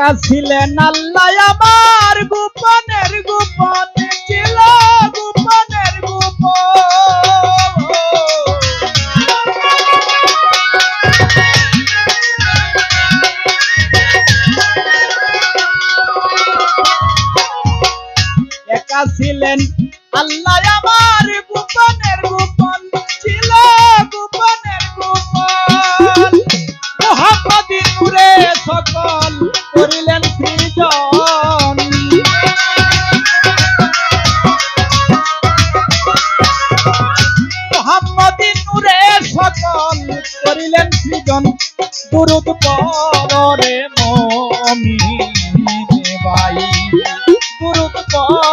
একা ছিলেন আল্লাহ, আমার গোপনের গোপন ছিল, গোপনের গোপন। একা ছিলেন আল্লাহ, আমার গোপনের গোপন ছিল, গোপনের গোপন। মোহাম্মদী নূরে সকল করিলেন সৃজন মোহাম্মদী নূরে সকল করিলেন সৃজন দুরুদ পরে মমি ভাই দুরুদ পরে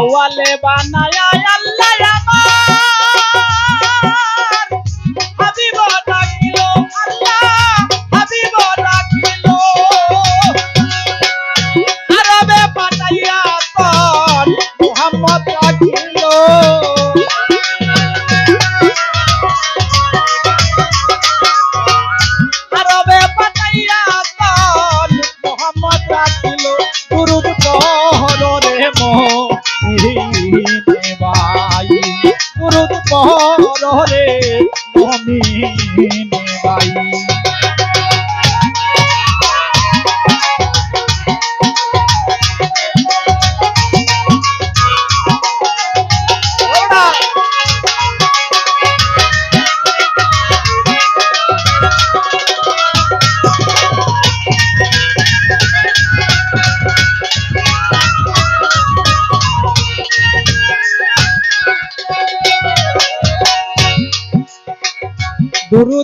আউয়ালে বানায় আল্লাহ আমার মমিন মমিনে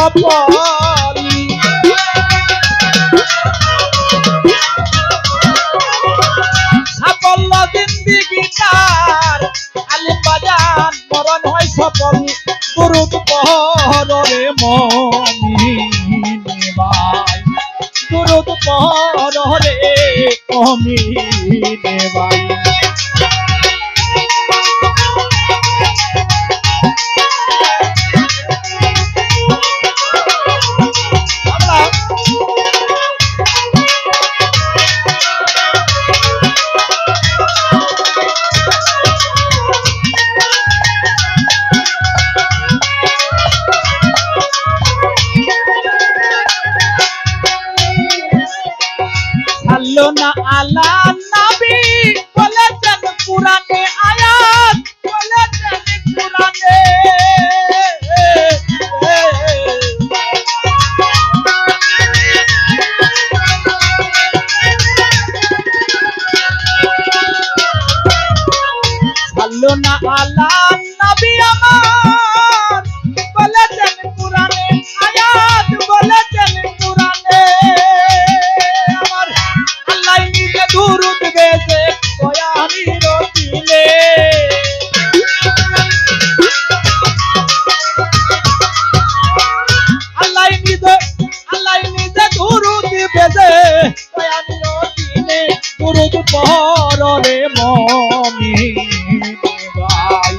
সফল সাফল্য জিন্দিগি তার আলিম বাজান মরণ হয় সফল দুরুদ পহরে ভাই দুরুদ পহরে মমিনে ভাই না আলা নবী বলেছেন কুরআনে আয়াত বলেছেন কুরআনে। সাল্লো না আলা পড়রে মমিন ভাই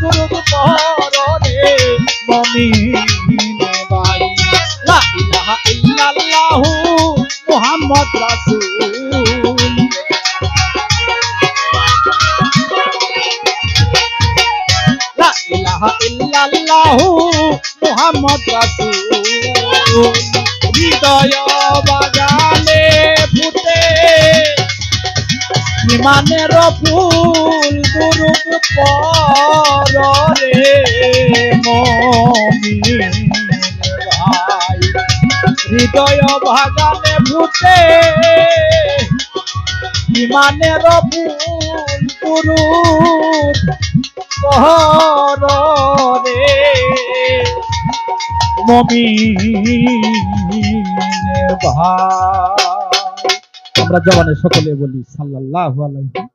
দুরুদ পড়রে মমিন ভাই লা ইলাহা ইল্লাল্লাহু মুহাম্মদ রাসূল। লা ইলাহা ইল্লাল্লাহু মুহাম্মদ হৃদয় বাগানে ইমানের ফুল দুরুদ পরে হৃদয় বাগানে ফুটে ইমানের ফুল দুরুদ পরে মমিন ভাই। আমরা জবানে সকলে বলি সাল্লাহ আলাইহি